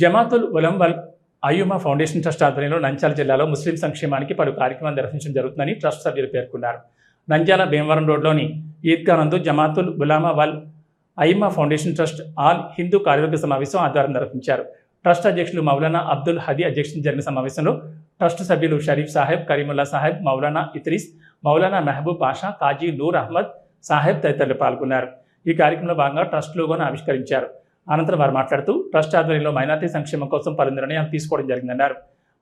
జమాతుల్ ఉలం వల్ అయ్యుమా foundation trust ఆధ్వర్యంలో నంద్యాల జిల్లాలో ముస్లిం సంక్షేమానికి పలు కార్యక్రమాలు నిర్వహించడం జరుగుతుందని ట్రస్ట్ సభ్యులు పేర్కొన్నారు. నంద్యాల భీమవరం రోడ్లోని ఈద్గా నందు జమాతుల్ ఉలామా వల్ అయ్యమా ఫౌండేషన్ ట్రస్ట్ ఆల్ హిందూ కార్యవర్గ సమావేశం ఆధ్వర్యం నిర్వహించారు. ట్రస్ట్ అధ్యక్షులు మౌలానా అబ్దుల్ హదీ అధ్యక్షతన జరిగిన సమావేశంలో ట్రస్ట్ సభ్యులు షరీఫ్ సాహెబ్ కరీముల్లా సాహెబ్ మౌలానా ఇత్రీస్ మౌలానా మెహబూబ్ పాషా కాజీ నూర్ అహ్మద్ సాహెబ్ తదితరులు పాల్గొన్నారు. ఈ కార్యక్రమంలో భాగంగా ట్రస్ట్ లోగోను ఆవిష్కరించారు. అనంతరం వారు మాట్లాడుతూ ట్రస్ట్ ఆధ్వర్యంలో మైనార్టీ సంక్షేమం కోసం పలు నిర్ణయాలు తీసుకోవడం జరిగిందన్నారు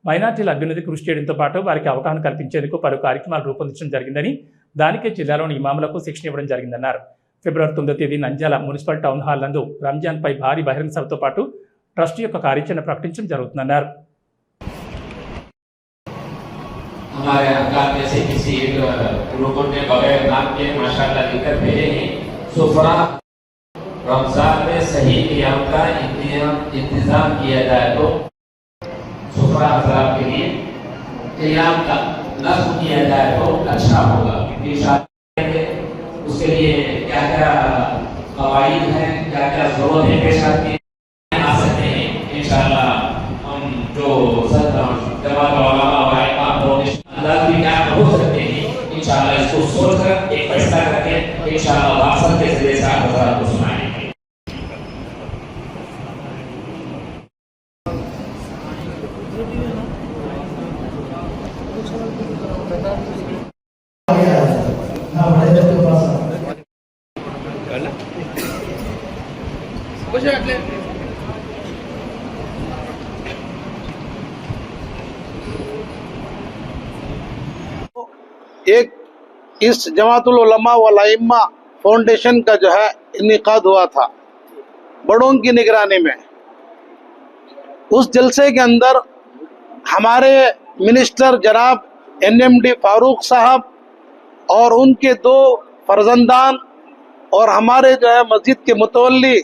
మైనార్టీల అభ్యున్నతి కృషి చేయడంతో పాటు వారికి అవగాహన కల్పించేందుకు పలు కార్యక్రమాలు రూపొందించడం జరిగిందని దానికే జిల్లాలోని ఇమాములకు శిక్షణ ఇవ్వడం జరిగిందన్నారు ఫిబ్రవరి తొమ్మిదో తేదీ నంద్యాల మున్సిపల్ టౌన్ హాల్ నందు రంజాన్పై భారీ బహిరంగ సభతో పాటు ట్రస్ట్ యొక్క కార్యాచరణ ప్రకటించడం జరుగుతుందన్నారు हमारे अहकाम में से किसी एक रुकन ने बगैर नाम के माशाल्लाह लिखकर भेजे हैं सुफरा رمضان میں صحیح قیام کا انتظام کیا جائے تو سفرا حضرات کے لیے قیام کا نظم کیا جائے تو اچھا ہوگا۔ کیونکہ اس کے لیے کیا کیا قواعد ہیں، کیا کیا ضرورت ہے پیش آتی انشاءاللہ ہم جو جواب علماء ہمارے آپ لوگ انداز بھی کیا ہو سکتے ہیں انشاءاللہ اس کو سوچ کر ایک فیصلہ کر کے انشاءاللہ ایک اس جماعت العلماء والائمہ فاؤنڈیشن کا جو ہے انعقاد ہوا تھا بڑوں کی نگرانی میں۔ اس جلسے کے اندر ہمارے منسٹر جناب این ایم ڈی فاروق صاحب اور ان کے دو فرزندان اور ہمارے جو ہے مسجد کے متولی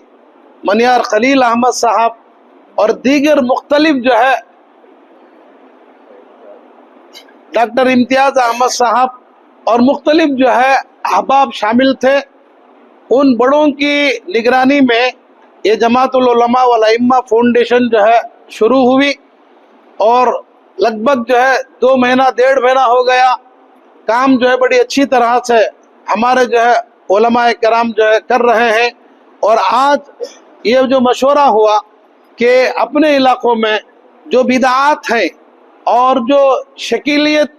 منیار خلیل احمد صاحب اور دیگر مختلف جو ہے ڈاکٹر امتیاز احمد صاحب اور مختلف جو ہے احباب شامل تھے، ان بڑوں کی نگرانی میں یہ جماعت العلماء والائمہ فاؤنڈیشن جو ہے شروع ہوئی اور لگ بھگ جو ہے دو مہینہ، ڈیڑھ مہینہ ہو گیا۔ کام جو ہے بڑی اچھی طرح سے ہمارے جو ہے علماء کرام جو ہے کر رہے ہیں اور آج یہ جو مشورہ ہوا کہ اپنے علاقوں میں جو بدعات ہیں اور جو شکیلیت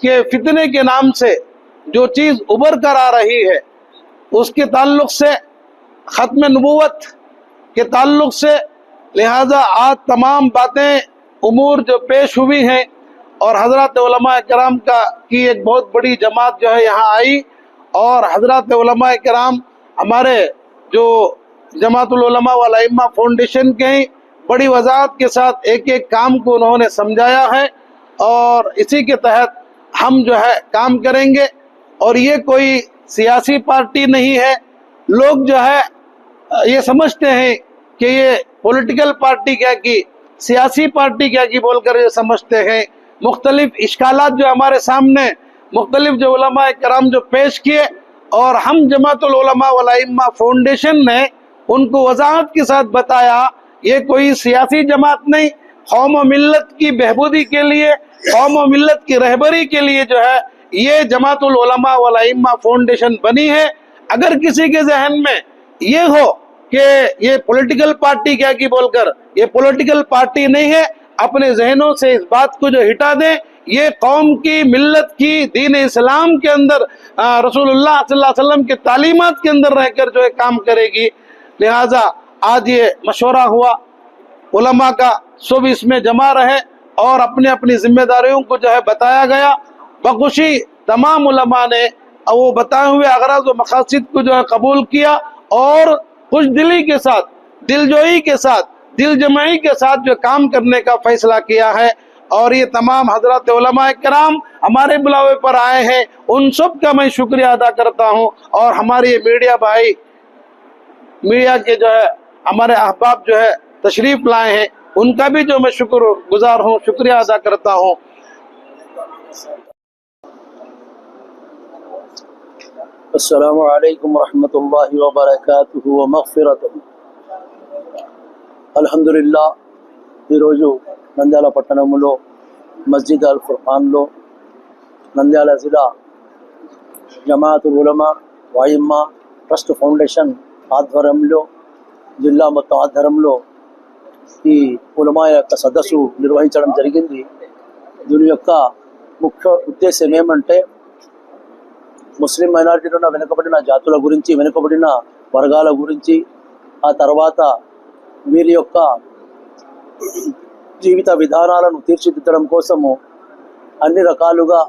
کے فتنے کے نام سے جو چیز ابھر کر آ رہی ہے، اس کے تعلق سے ختم نبوت کے تعلق سے، لہٰذا آج تمام باتیں امور جو پیش ہوئی ہیں اور حضرات علماء کرام کا کی ایک بہت بڑی جماعت جو ہے یہاں آئی اور حضرات علماء کرام ہمارے جو جماعت العلماء والائمہ فاؤنڈیشن کے بڑی وضاحت کے ساتھ ایک ایک کام کو انہوں نے سمجھایا ہے اور اسی کے تحت ہم جو ہے کام کریں گے اور یہ کوئی سیاسی پارٹی نہیں ہے۔ لوگ جو ہے، یہ سمجھتے ہیں کہ یہ پولیٹیکل پارٹی کیا کی، سیاسی پارٹی کیا کی بول کر یہ سمجھتے ہیں۔ مختلف اشکالات جو ہمارے سامنے، مختلف جو علماء کرام جو پیش کیے اور ہم جماعت العلماء والائمہ فاؤنڈیشن نے ان کو وضاحت کے ساتھ بتایا، یہ کوئی سیاسی جماعت نہیں، قوم و ملت کی بہبودی کے لیے، قوم و ملت کی رہبری کے لیے جو ہے، یہ جماعت العلماء والائمہ فاؤنڈیشن بنی ہے۔ اگر کسی کے ذہن میں یہ ہو کہ یہ پولیٹیکل پارٹی کیا کی بول کر، یہ پولیٹیکل پارٹی نہیں ہے، اپنے ذہنوں سے اس بات کو جو ہٹا دیں یہ قوم کی ملت کی دین اسلام کے اندر رسول اللہ صلی اللہ علیہ وسلم کے تعلیمات کے اندر رہ کر جو ہے کام کرے گی۔ لہٰذا آج یہ مشورہ ہوا، علماء کا سب اس میں جمع رہے اور اپنے اپنی ذمہ داریوں کو جو ہے بتایا گیا۔ بخوشی تمام علماء نے وہ بتائے ہوئے اغراض و مقاصد کو جو ہے قبول کیا اور خوش دلی کے ساتھ دل جوئی کے ساتھ، دل جمعی کے ساتھ جو کام کرنے کا فیصلہ کیا ہے۔ اور یہ تمام حضرات علماء کرام ہمارے بلاوے پر آئے ہیں، ان سب کا میں شکریہ ادا کرتا ہوں۔ اور ہمارے یہ میڈیا بھائی، میڈیا کے جو ہے، ہمارے احباب جو ہے، تشریف لائے ہیں، ان کا بھی جو میں شکر گزار ہوں، شکریہ ادا کرتا ہوں۔ السلام علیکم ورحمۃ اللہ وبرکاتہ ومغفرت الحمدللہ، یہ روزو నంద్యాల పట్టణంలో మస్జిద్ అల్ ఖుర్ఖాన్లో నంద్యాల జిల్లా జమాత్ ఉలమా వాయిమ్మ ట్రస్ట్ ఫౌండేషన్ ఆధ్వర్యంలో జిల్లా మొత్తం ఆధ్వర్యంలో ఈ ఉలమా యొక్క సదస్సు నిర్వహించడం జరిగింది. దీని యొక్క ముఖ్య ఉద్దేశం ఏమంటే ముస్లిం మైనారిటీలో ఉన్న వెనుకబడిన జాతుల గురించి వెనుకబడిన వర్గాల గురించి ఆ తర్వాత వీరి యొక్క జీవిత విధానాలను తీర్చిదిద్దడం కోసము అన్ని రకాలుగా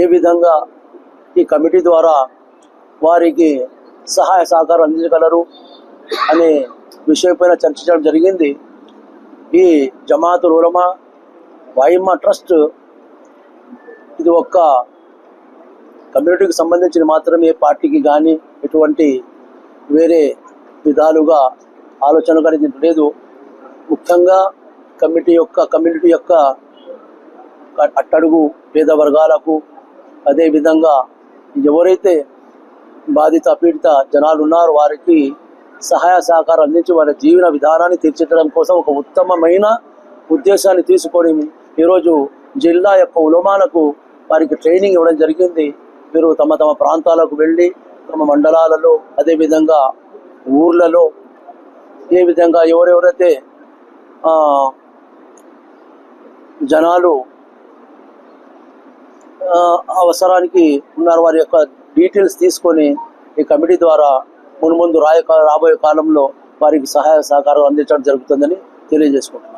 ఏ విధంగా ఈ కమిటీ ద్వారా వారికి సహాయ సహకారం అందించగలరు అనే విషయంపైన చర్చించడం జరిగింది. ఈ జమాతుల్ ఉలమా వాయిమ్మ ట్రస్ట్ ఇది ఒక్క కమ్యూనిటీకి సంబంధించిన మాత్రమే పార్టీకి కానీ ఎటువంటి వేరే విధాలుగా ఆలోచన కానీ లేదు. ముఖ్యంగా కమిటీ యొక్క కమ్యూనిటీ యొక్క అట్టడుగు పేద వర్గాలకు అదేవిధంగా ఎవరైతే బాధిత పీడిత జనాలు ఉన్నారో వారికి సహాయ సహకారం అందించి వారి జీవన విధానాన్ని తీర్చిదిద్దడం కోసం ఒక ఉత్తమమైన ఉద్దేశాన్ని తీసుకొని ఈరోజు జిల్లా యొక్క ఉలమాలకు వారికి ట్రైనింగ్ ఇవ్వడం జరిగింది. మీరు తమ తమ ప్రాంతాలకు వెళ్ళి తమ మండలాలలో అదేవిధంగా ఊర్లలో ఏ విధంగా ఎవరెవరైతే జనాలు ఆ, అవసరానికి ఉన్నారు. వారి యొక్క డీటెయిల్స్ తీసుకొని ఈ కమిటీ ద్వారా మున్ముందు రాయ రాబోయే కాలంలో వారికి సహాయ సహకారం అందించడం జరుగుతుందని తెలియజేసుకుంటున్నాను.